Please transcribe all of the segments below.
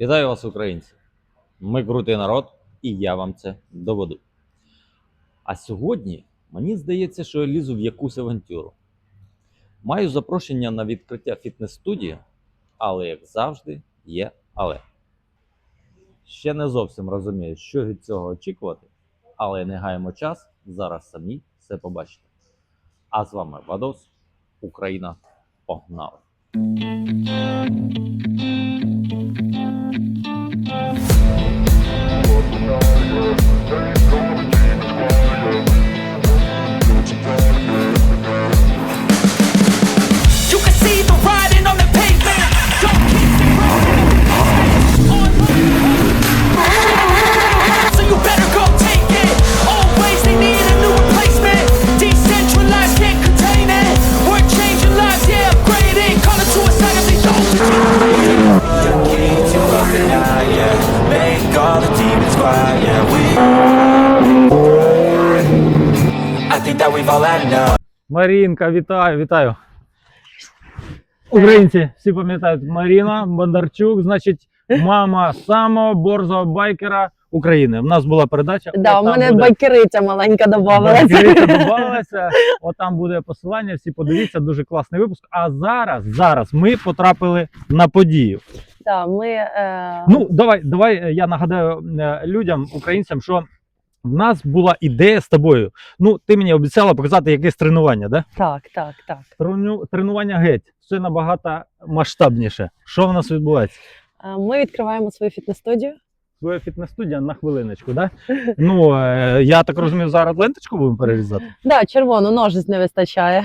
Вітаю вас, українці! Ми крутий народ, і я вам це доведу. А сьогодні мені здається, що я лізу в якусь авантюру. Маю запрошення на відкриття фітнес-студії, але, як завжди, є але. Ще не зовсім розумію, що від цього очікувати, але не гаємо час, зараз самі все побачите. А з вами Вадос, Україна, погнали! The yeah. We. I think that we've all had enough. Марінка, вітаю, вітаю. Українці всі пам'ятають Маріна Бондарчук, значить, мама самого борзого байкера України. У нас була передача. Да, у мене буде- байкериця маленька додавалася. Байкериця додавалася. додавалася. Отам буде посилання, всі подивіться, дуже класний випуск. А зараз, зараз ми потрапили на подію. Да, ми, е... Ну, давай, давай е, я нагадаю е, людям, українцям, що в нас була ідея з тобою. Ну, ти мені обіцяла показати якесь тренування, да? так, так, так. Трену- тренування геть. Все набагато масштабніше. Що в нас відбувається? Е, Ми відкриваємо свою фітнес-студію. Твоя фітнес-студія на хвилиночку, да? Ну, я так розумію, зараз ленточку будемо перерізати. Да, червону ножиць не вистачає.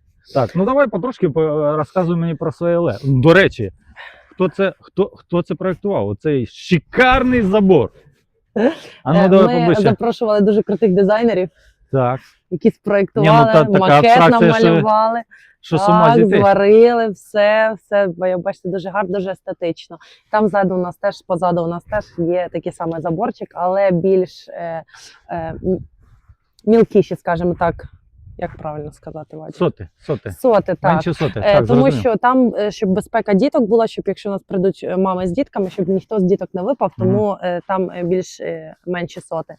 Так, ну давай потрошки по- розказуй мені про своє ле. До речі, хто це, хто, хто це проєктував? Оцей шикарний забор. А ну Е, давай Ми поближче. запрошували дуже крутих дизайнерів, Так. які спроєктували, ну, та- макет що- намалювали. Що так, зійти? зварили все, все, я бачите, дуже гарно, дуже естетично. Там ззаду у нас теж, позаду у нас теж є такий самий заборчик, але більш е, е, мілкіші, скажімо так, як правильно сказати, Вадя? Соти, соти. Соти, так. Менше соти. Е, так, тому зрозумів. що там, е, щоб безпека діток була, щоб якщо у нас прийдуть е, мами з дітками, щоб ніхто з діток не випав, тому е, там більш менші соти.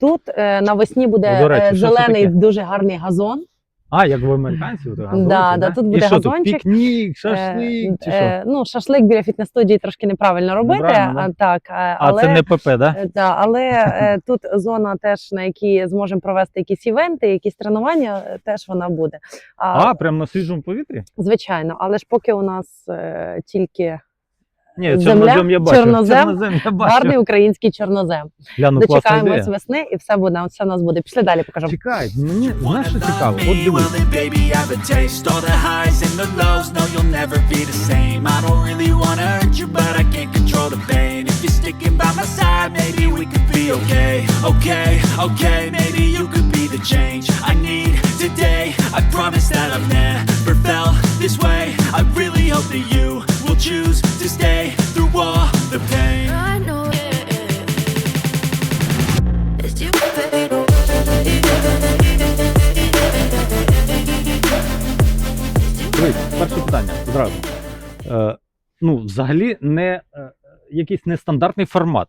Тут навесні буде до речі, зелений дуже гарний газон. А, як в американців? то газончик, Да, да, тут буде І що газончик. тут, пікнік, Е, шашлик, чи що? е, ну, шашлик біля фітнес-студії трошки неправильно робити, Неправильно, а, так, е, А але, це не ПП, да? е, да, але е, тут зона теж, на якій зможемо провести якісь івенти, якісь тренування, е, теж вона буде. А, прямо на свіжому повітрі? Звичайно, але ж поки у нас е, тільки Ні, Земля, чорнозем я бачу. чорнозем, Чорнозем я бачу. гарний український чорнозем. Гляну, Дочекаємось ідея. весни і все буде, все у нас буде. Пішли далі покажемо. Чекай, мені знаєш, що цікаво? От need today I promise that I've never felt this way I really hope that you will choose to stay Through all the pain I know it. It's you, baby. Дивись, перше питання зразу. Е, ну, взагалі, не е, якийсь нестандартний формат.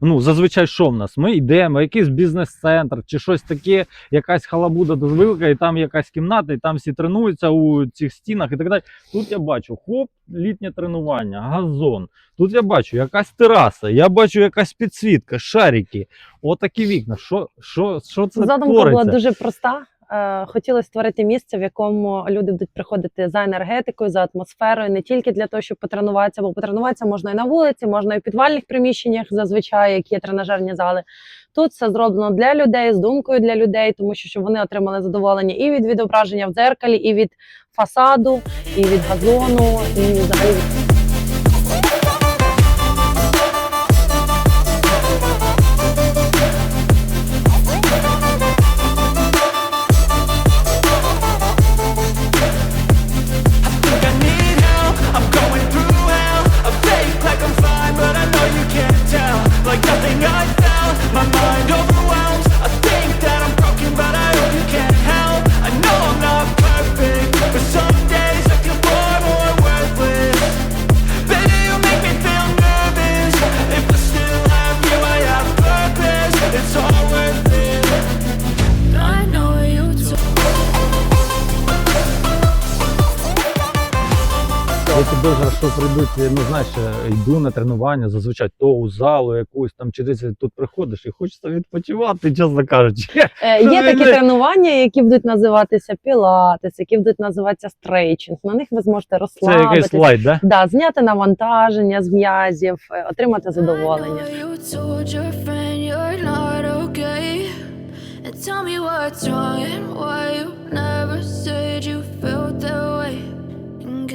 Ну, зазвичай, що в нас? Ми йдемо, якийсь бізнес-центр чи щось таке, якась халабуда дозвилка, і там якась кімната, і там всі тренуються у цих стінах і так далі. Тут я бачу хоп, літнє тренування, газон. Тут я бачу якась тераса, я бачу якась підсвітка, шарики, отакі вікна. Що, що, що це Задумка твориться? була дуже проста. Е, Хотіли створити місце, в якому люди будуть приходити за енергетикою, за атмосферою, не тільки для того, щоб потренуватися, бо потренуватися можна і на вулиці, можна і в підвальних приміщеннях, зазвичай, які є тренажерні зали. Тут все зроблено для людей з думкою для людей, тому що щоб вони отримали задоволення і від відображення в дзеркалі, і від фасаду, і від газону, і взагалі. Я що прийдуть, ну знаєш, е, йду на тренування, зазвичай то у залу якусь там чи десь тут приходиш і хочеться відпочивати, чесно кажучи. Е, Є такі тренування, які будуть називатися пілатес, які будуть називатися стрейчинг. На них ви зможете Це якийсь слайд, да? Да, зняти навантаження з м'язів, е, отримати задоволення. Tell me what's wrong and why you never said you felt that way.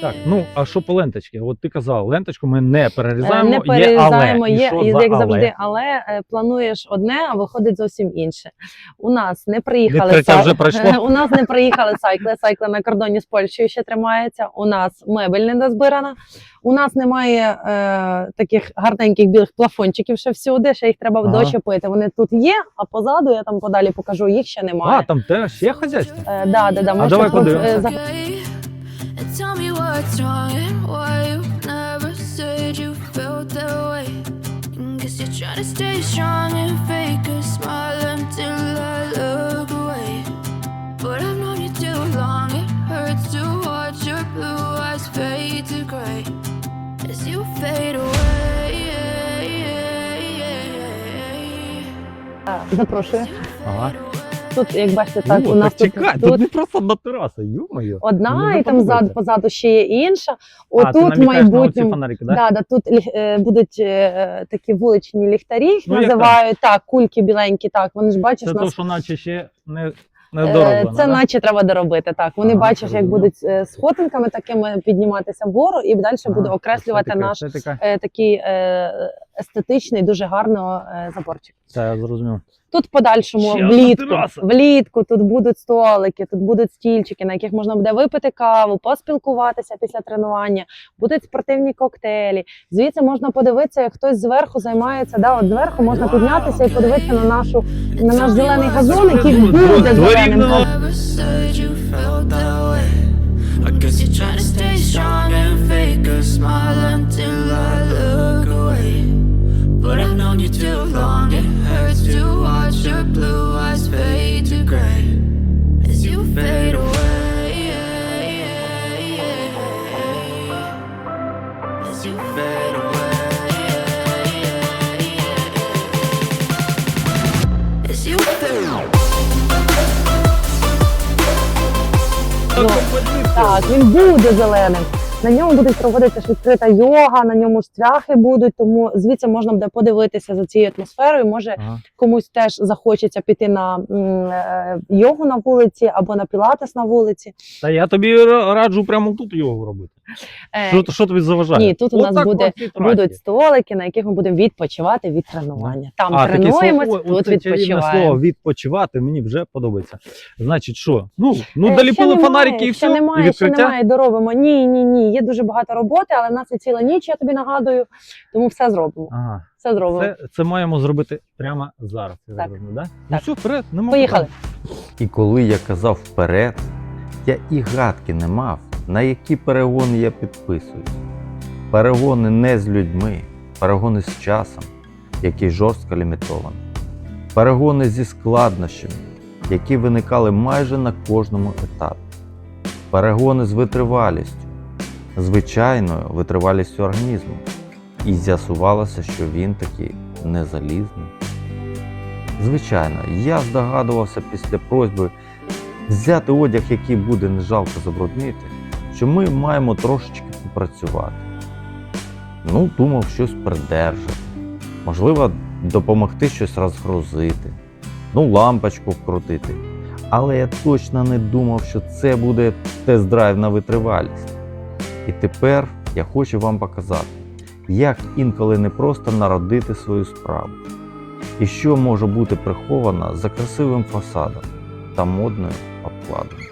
Так, ну а що по ленточці? От ти казав, ленточку ми не Е, перерізаємо, Не перерізаємо, є, але. І є, і, за як але? завжди, але е, плануєш одне, а виходить зовсім інше. У нас не приїхали сай- вже пройшло? У нас не приїхали сайкли. Сайкли на кордоні з Польщею ще тримаються. У нас мебель не дозбирана. У нас немає е, таких гарненьких білих плафончиків ще всюди. Ще їх треба Ага. дочепити. Вони тут є, а позаду я там подалі покажу. Їх ще немає. А, там те ще хазяйство? Е, да, да, да, ми А ще давай тут, е, за-. And tell me what's wrong why you never said you felt that way. You're trying to stay strong and fake a smile until I look away. But I've known you too long, it hurts to watch your blue eyes fade to gray as you fade away. Тут, як бачите, так О, у нас так тут, чекай, тут тут не просто одна тераса, ю-моє. одна, і там ззаду позаду ще є інша. Отут в майбутньому. фонарики, да? Да, да, тут е, будуть е, такі вуличні ліхтарі, їх Ну, називають так, кульки біленькі. Так, вони ж бачиш, Це нас то, що наче ще не, Е, дороблено. Це да? наче треба доробити. Так, вони Ага, бачиш, як будуть е, сходинками такими підніматися вгору, і далі Ага, буде окреслювати естетика, наш естетика. е, такий е, естетичний, дуже гарно е, заборчик. Це я зрозумів. Тут подальшому Ще влітку, влітку тут будуть столики, тут будуть стільчики, на яких можна буде випити каву, поспілкуватися після тренування, будуть спортивні коктейлі. Звідси можна подивитися, як хтось зверху займається. Да, от зверху можна піднятися і подивитися на нашу на наш зелений газон, який буде зеленим. Так, він буде зеленим. На ньому буде проводитися відкрита йога, на ньому ж цвяхи будуть, тому звідси можна буде подивитися за цією атмосферою. Може Ага. комусь теж захочеться піти на м, е, йогу на вулиці або на пілатес на вулиці. Та я тобі раджу прямо тут його робити. Е, Що, що тобі заважає? Ні, тут у нас буде-. Будуть столики, на яких ми будемо відпочивати від тренування. Там А, таке тренуємось, слово, тут відпочиваємо. слово відпочивати мені вже подобається. Значить, що? Ну, ну Е, доліпили ще фонарики і ще все, і немає, ще немає, доробимо. Ні, ні, ні. Є дуже багато роботи, але в нас є ціла ніч, я тобі нагадую. Тому все зробимо. Ага. Все зробимо. Це, це маємо зробити прямо зараз. Так. так розумію, да? Ну Так. все, вперед, нема Поїхали. питань. І коли я казав вперед, я і гадки не мав, на які перегони я підписуюсь. Перегони не з людьми, перегони з часом, який жорстко лімітований. Перегони зі складнощами, які виникали майже на кожному етапі. Перегони з витривалістю, звичайною витривалістю організму. І з'ясувалося, що він такий не залізний. Звичайно, я здогадувався після просьби взяти одяг, який буде не жалко забруднити, що ми маємо трошечки попрацювати. Ну, думав, щось придержати. Можливо, допомогти щось розгрузити, ну, лампочку вкрутити. Але я точно не думав, що це буде тест-драйв на витривалість. І тепер я хочу вам показати, як інколи не просто народити свою справу, і що може бути приховано за красивим фасадом та модною обкладинкою.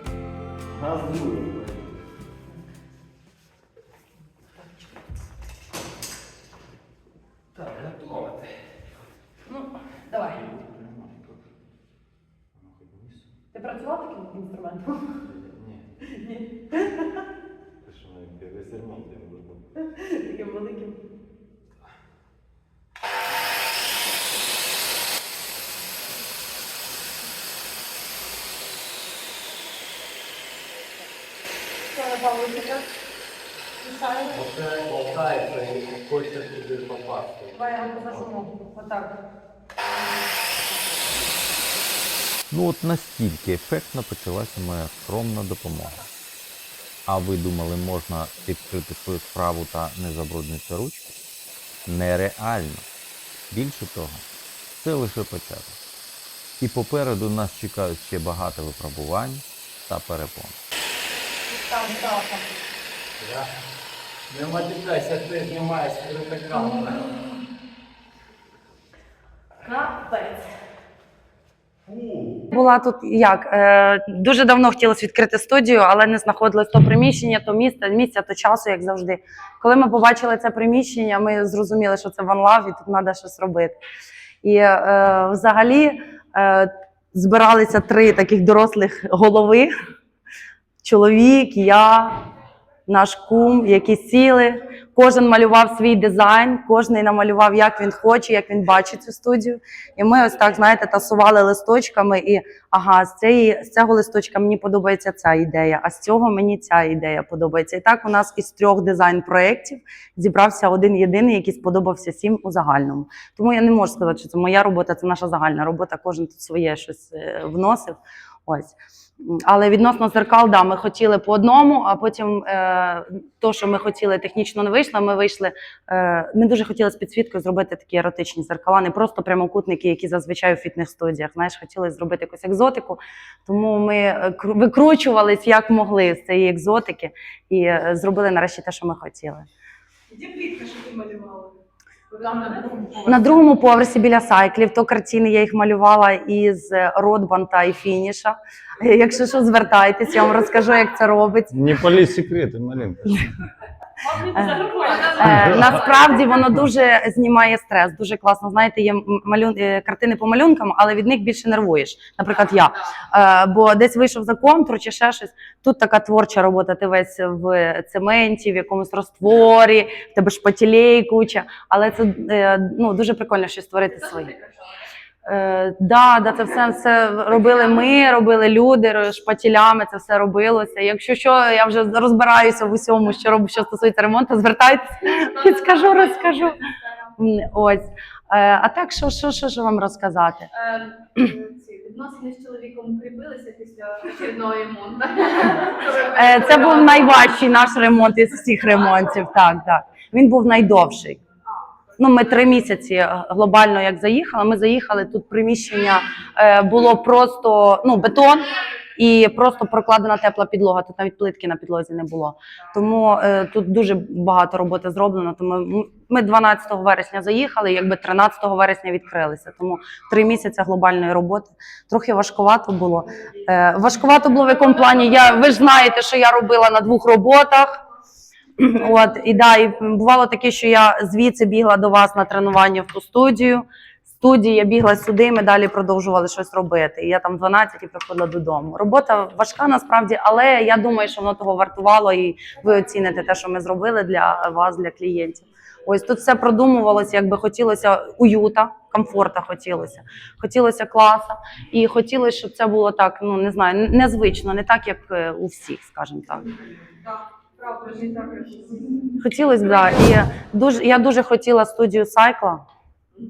Давай я вам. Отак. Ну от настільки ефектно почалася моя скромна допомога. А ви думали, можна відкрити свою справу та не забруднити ручки? Нереально. Більше того, це лише початок. І попереду нас чекають ще багато випробувань та перепон. Там, так. Не матюкайся, ти знімаєш скрита камера. Капець. Була тут як е, дуже давно хотілося відкрити студію, але не знаходилось то приміщення, то місце, місця, то часу, як завжди. Коли ми побачили це приміщення, ми зрозуміли, що це Love і тут треба щось робити. І е, взагалі е, збиралися три таких дорослих голови: чоловік, я, наш кум, які сіли. Кожен малював свій дизайн, кожен намалював, як він хоче, як він бачить цю студію. І ми ось так, знаєте, тасували листочками, і ага, з, цієї, з цього листочка мені подобається ця ідея, а з цього мені ця ідея подобається. І так у нас із трьох дизайн-проєктів зібрався один єдиний, який сподобався всім у загальному. Тому я не можу сказати, що це моя робота, це наша загальна робота. Кожен тут своє щось е, вносив. Ось. Але відносно зеркал, да, ми хотіли по одному, а потім е, то, що ми хотіли, технічно не вийшло. Ми вийшли. Е, ми дуже хотіли з підсвіткою зробити такі еротичні зеркала, не просто прямокутники, які зазвичай у фітнес-студіях. Знаєш, хотіли зробити якусь екзотику. Тому ми е, викручувались як могли з цієї екзотики і е, зробили нарешті те, що ми хотіли. Де плітка, що ти малювала? На другому поверсі. Біля сайклів, то картини я їх малювала із Ротбанта і фініша. Якщо що, звертайтесь, я вам розкажу, як це робить. Не полізь секрети, малинка. Е, насправді воно дуже знімає стрес, дуже класно. Знаєте, є малюн... е, картини по малюнкам, але від них більше нервуєш. Наприклад, я. Е, бо десь вийшов за контур чи ще щось. Тут така творча робота. Ти весь в цементі, в якомусь розтворі, в тебе шпателей куча. Але це ну, дуже прикольно щось створити своє. Е, да, да, це все, все робили ми, робили люди шпателями, це все робилося. Якщо що, я вже розбираюся в усьому, що роблю, що стосується ремонту, звертайтеся, підскажу, розкажу. Ось. Е, а так, що, що, що, що вам розказати? Е, Відносини з чоловіком укріпилися після очередного ремонту. Е, це був найважчий наш ремонт із всіх ремонтів. Так, так. Він був найдовший. Ну, ми три місяці е, глобально як заїхали. Ми заїхали тут приміщення е, було просто ну, бетон і просто прокладена тепла підлога. Тут навіть плитки на підлозі не було. Тому е, тут дуже багато роботи зроблено. Тому ми 12 вересня заїхали, якби 13 вересня відкрилися. Тому три місяці глобальної роботи. Трохи важкувато було. Важкувато було в якому плані. Я ви ж знаєте, що я робила на двох роботах. От і да, і бувало таке, що я звідси бігла до вас на тренування в ту студію. З Студії я бігла сюди, ми далі продовжували щось робити. І я там 12 і приходила додому. Робота важка насправді, але я думаю, що воно того вартувало, і ви оціните те, що ми зробили для вас, для клієнтів. Ось тут все продумувалося, якби хотілося уюта, комфорта хотілося, хотілося класа, і хотілося, щоб це було так, ну не знаю, незвично, не так, як е, у всіх, скажімо так. Хотілося да. І дуже, я дуже хотіла студію сайкла.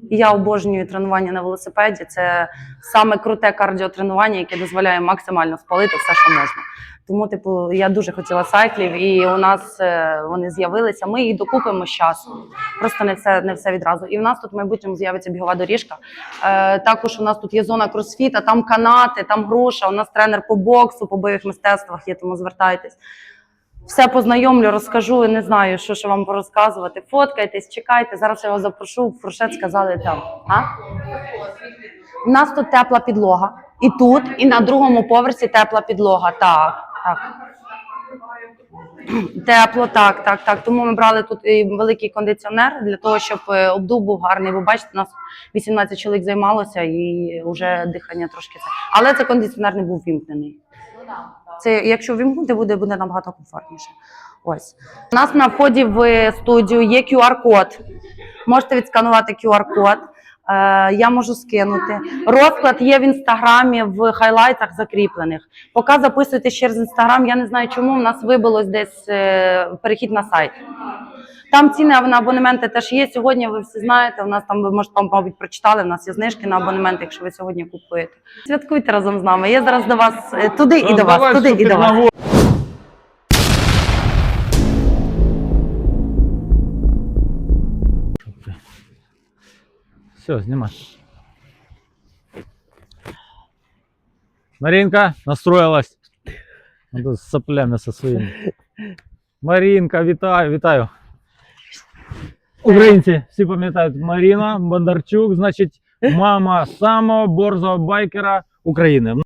Я обожнюю тренування на велосипеді. Це саме круте кардіотренування, яке дозволяє максимально спалити все, що можна. Тому, типу, я дуже хотіла сайклів, і у нас е, вони з'явилися. Ми їх докупимо з часом. Просто не все, не все відразу. І в нас тут в майбутньому з'явиться бігова доріжка. Е, також у нас тут є зона кросфіта, там канати, там груша. У нас тренер по боксу, по бойових мистецтвах є, тому звертайтесь. Все познайомлю, розкажу, не знаю, що ще вам порозказувати. Фоткайтесь, чекайте. Зараз я вас запрошу. в Фуршет сказали там. А? У нас тут тепла підлога. І тут, і на другому поверсі тепла підлога. Так, так. Тепло, так, так, так. Тому ми брали тут і великий кондиціонер для того, щоб е, обдув був гарний. Бо бачите, нас 18 чоловік займалося і вже дихання трошки це. Але це кондиціонер не був вімкнений. Це якщо вімкнути, буде, буде набагато комфортніше. Ось у нас на вході в студію є QR-код. Можете відсканувати QR-код. Е, я можу скинути. Розклад є в інстаграмі в хайлайтах закріплених. Поки записуєте через інстаграм, я не знаю, чому в нас вибилось десь е, перехід на сайт. Там ціни на абонементи теж є. Сьогодні ви всі знаєте. У нас там ви може, там, мабуть, прочитали. У нас є знижки на абонементи, якщо ви сьогодні купуєте. Святкуйте разом з нами. Я зараз до вас е, туди і до вас, туди і до вас. Все, знімай. Маринка настроилась. Соплями со своїми. Марінка, вітаю, вітаю. Українці всі пам'ятають Маріна Бондарчук, значить, мама самого борзого байкера України.